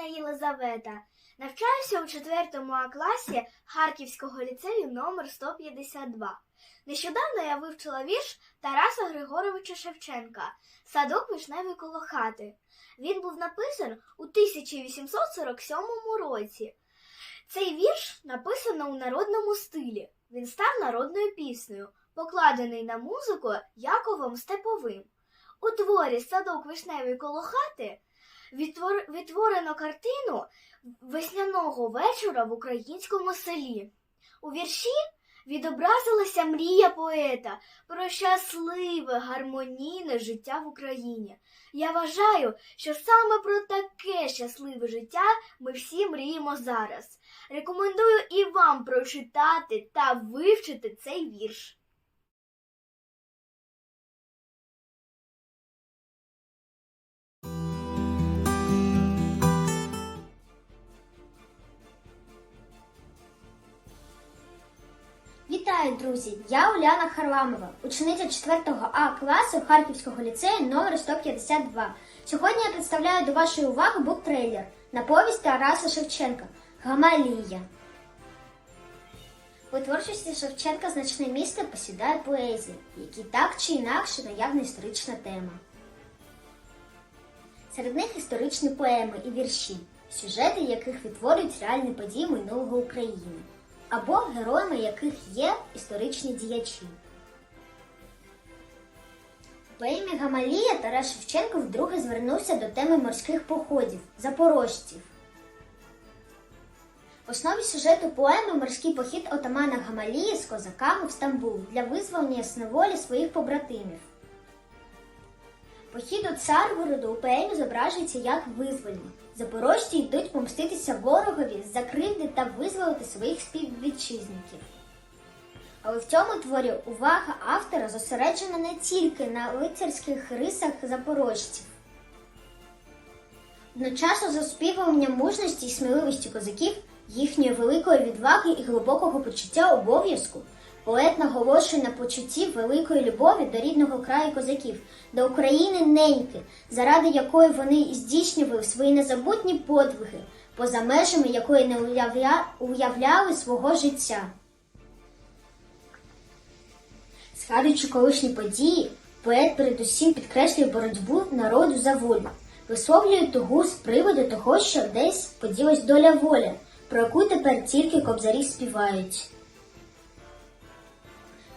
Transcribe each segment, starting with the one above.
Катерина Єлизавета. Навчаюся у 4 А класі Харківського ліцею номер 152. Нещодавно я вивчила вірш Тараса Григоровича Шевченка Садок вишневий коло хати. Він був написан у 1847 році. Цей вірш написано у народному стилі. Він став народною піснею, покладений на музику Яковом Степовим. У творі Садок вишневий коло хати відтвор... відтворено картину весняного вечора в українському селі. У вірші відобразилася мрія поета про щасливе, гармонійне життя в Україні. Я вважаю, що саме про таке щасливе життя ми всі мріємо зараз. Рекомендую і вам прочитати та вивчити цей вірш. Вітаю, друзі! Я Уляна Харламова, учениця 4 А класу Харківського ліцею номер 152. Сьогодні я представляю до вашої уваги буктрейлер на повість Тараса Шевченка Гамалія. У творчості Шевченка значне місце посідає поезія, які так чи інакше наявна історична тема. Серед них історичні поеми і вірші, сюжети яких відтворюють реальні події минулого України або героями яких є історичні діячі. У поемі Гамалія Тарас Шевченко вдруге звернувся до теми морських походів запорожців. В основі сюжету поеми морський похід отамана Гамалії з козаками в Стамбул для визволення з неволі своїх побратимів. Похід у Царгороду у поемі зображується як визвольний. Запорожці йдуть помститися ворогові за кривди та визволити своїх співвітчизників. Але в цьому творі увага автора зосереджена не тільки на лицарських рисах запорожців. Одночасно з оспівуванням мужності і сміливості козаків, їхньої великої відваги і глибокого почуття обов'язку, поет наголошує на почутті великої любові до рідного краю козаків, до України неньки, заради якої вони здійснювали свої незабутні подвиги, поза межами якої не уявля... уявляли свого життя. Згадуючи колишні події, поет передусім підкреслює боротьбу народу за волю, висловлює тугу з приводу того, що десь поділась доля воля, про яку тепер тільки кобзарі співають.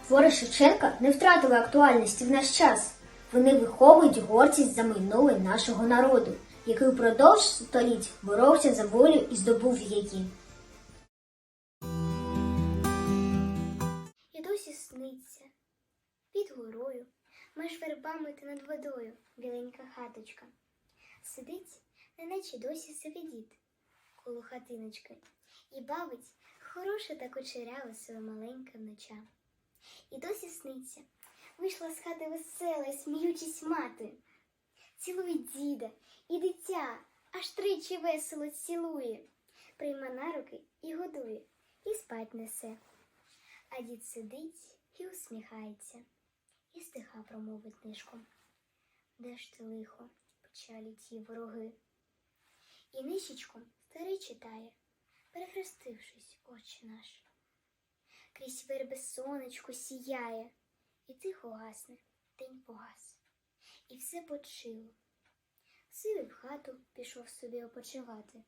Твори Шевченка не втратили актуальності в наш час. Вони виховують гордість за минуле нашого народу, який упродовж століть боровся за волю і здобув її. І досі сниться під горою, меж вербами та над водою біленька хаточка. Сидить, неначе досі собі дід коло хатиночки, і бавить хороше та кучеряве своє маленьке внуча. І досі сниться, вийшла з хати весела, сміючись мати. Цілує діда і дитя, аж тричі весело цілує, прийма на руки і годує, і спать несе. А дід сидить і усміхається, і стиха промовить нишком. Де ж ти лихо, печалі ті вороги? І нишечком старий читає, перехрестившись, очі наш. Крізь верби сонечко сіяє, і тихо гасне, день погас, і все почило. Сивий в хату пішов собі опочивати.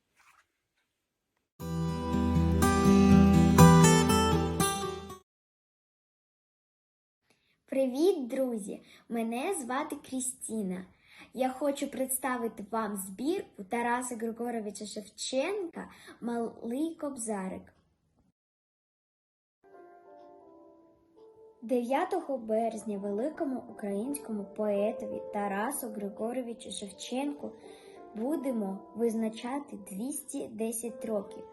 Привіт, друзі! Мене звати Крістіна. Я хочу представити вам збірку Тараса Григоровича Шевченка Малий Кобзарик. 9 березня великому українському поетові Тарасу Григоровичу Шевченку будемо визначати 210 років.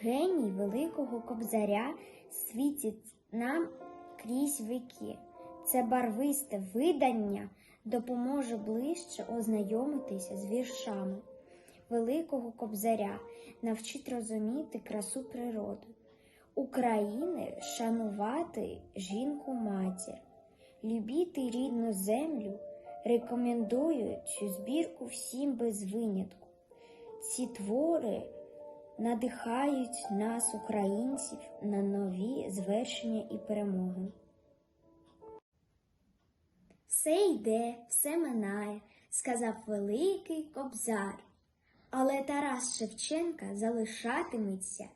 Геній великого кобзаря світить нам крізь віки. Це барвисте видання допоможе ближче ознайомитися з віршами великого кобзаря, навчить розуміти красу природи, України шанувати жінку матір, любити рідну землю. Рекомендую цю збірку всім без винятку. ці твори надихають нас, українців, на нові звершення і перемоги. Все йде, все минає, сказав великий кобзар. Але Тарас Шевченка залишатиметься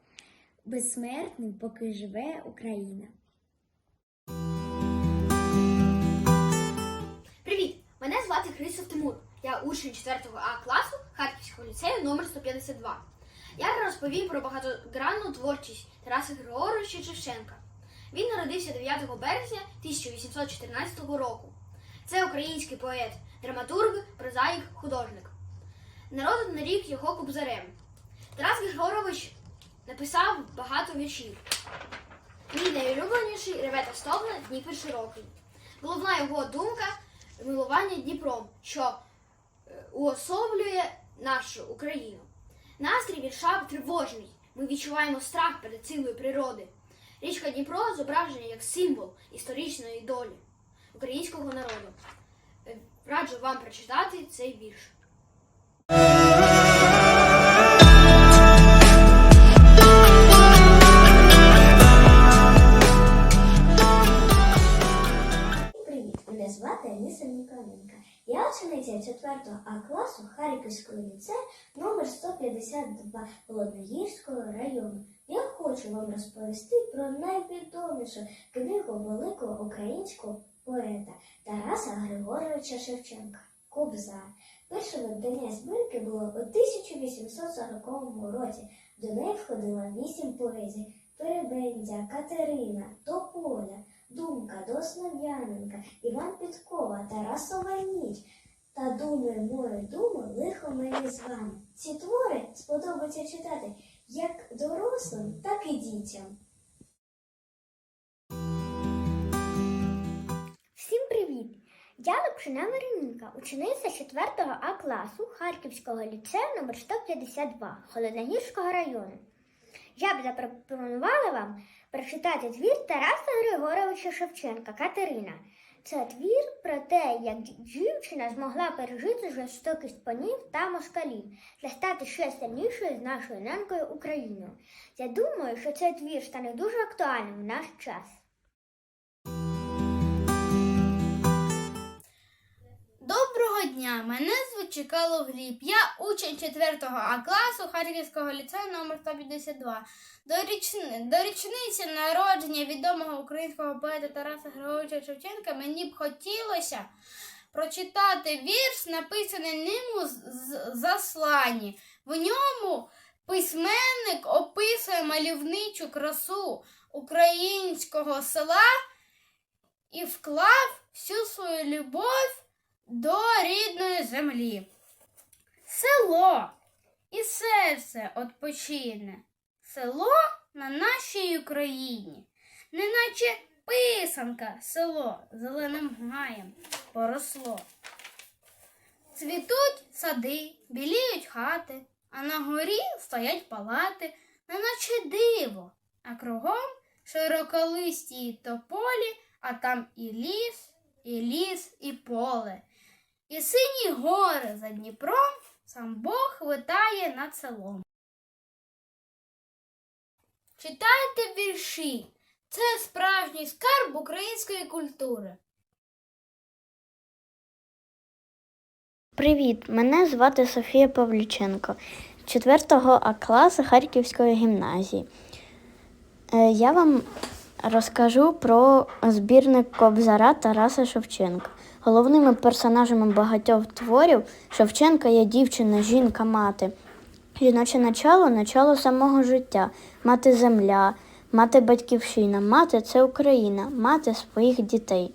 безсмертним, поки живе Україна. Привіт! Мене звати Христов Тимур. Я учень 4 А класу Харківського ліцею номер 152. Я розповім про багатогранну творчість Тараса Григоровича Шевченка. Він народився 9 березня 1814 року. Це український поет, драматург, прозаїк, художник. Народу нарік його кобзарем. Тарас Григорович написав багато віршів. Мій найулюбленіший реве та стогне Дніпр широкий. Головна його думка милування Дніпром, що е, уособлює нашу Україну. Настрій вірша тривожний. Ми відчуваємо страх перед силою природи. Річка Дніпро зображена як символ історичної долі українського народу. Е, Раджу вам прочитати цей вірш. Мене звати Аліса Ніколенка. Я учениця 4 А класу Харківського ліцею номер 152 Холодногірського району. Я хочу вам розповісти про найвідомішу книгу великого українського поета Тараса Григоровича Шевченка Кобзар. Перше видання збірки було у 1840 році. До неї входило вісім поезій Перебендя, Катерина, Тополя, Думка до Основ'яненка, Іван Підкова, Тарасова ніч. Та думаю, мою думу, лихо мені з вами. Ці твори сподобається читати як дорослим, так і дітям. Всім привіт! Я Лапшина Мариненка, учениця 4 А класу Харківського ліцею номер 152 Холодногірського району. Я б запропонувала вам прочитати твір Тараса Григоровича Шевченка Катерина. Це твір про те, як дівчина змогла пережити жорстокість панів та москалів та стати ще сильнішою з нашою ненькою Україною. Я думаю, що цей твір стане дуже актуальним в наш час. Доброго дня! Мене звуть Чекало Гліб. Я учень 4 А класу Харківського ліцею номер 152. До, річни... До річниці народження відомого українського поета Тараса Григоровича Шевченка мені б хотілося прочитати вірш, написаний ним у засланні. В ньому письменник описує мальовничу красу українського села і вклав всю свою любов до рідної землі. Село і серце odpoчине. Село на нашій Україні, неначе писанка село зеленим гаєм поросло. Цвітуть сади, біліють хати, а на горі стоять палати, неначе диво, а кругом широколисті тополі, а там і ліс, і ліс, і поле. І сині гори за Дніпром сам Бог витає над селом. Читайте вірші. Це справжній скарб української культури. Привіт, мене звати Софія Павліченко, 4 А класу Харківської гімназії. Е, Я вам розкажу про збірник Кобзара Тараса Шевченка. Головними персонажами багатьох творів Шевченка є дівчина, жінка, мати. Жіноче начало начало самого життя, мати земля, мати батьківщина, мати це Україна, мати своїх дітей.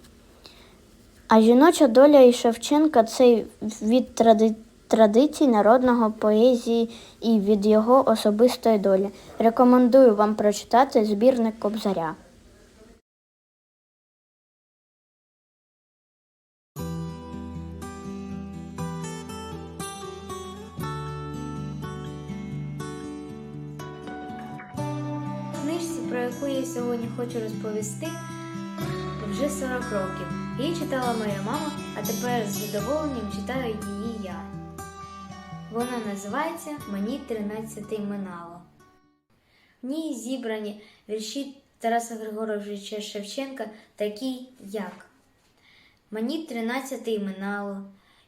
А жіноча доля і Шевченка це від тради... традицій народного поезії і від його особистої долі. Рекомендую вам прочитати збірник Кобзаря. Хочу розповісти, вже 40 років. Її читала моя мама, а тепер з задоволенням читаю її я. Вона називається Мені 13 минало. В ній зібрані вірші Тараса Григоровича Шевченка, такі як Мені 13 минало,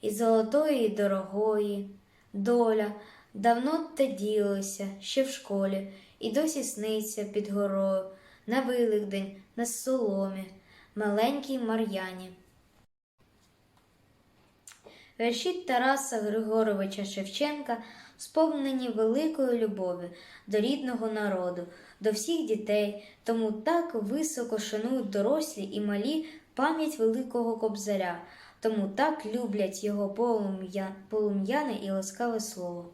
і золотої, і дорогої, доля давно те ділося ще в школі, і досі сниться під горою, на Великдень, на соломі, маленькій Мар'яні. Вірші Тараса Григоровича Шевченка сповнені великою любові до рідного народу, до всіх дітей, тому так високо шанують дорослі і малі пам'ять великого кобзаря, тому так люблять його полум'яне і ласкаве слово.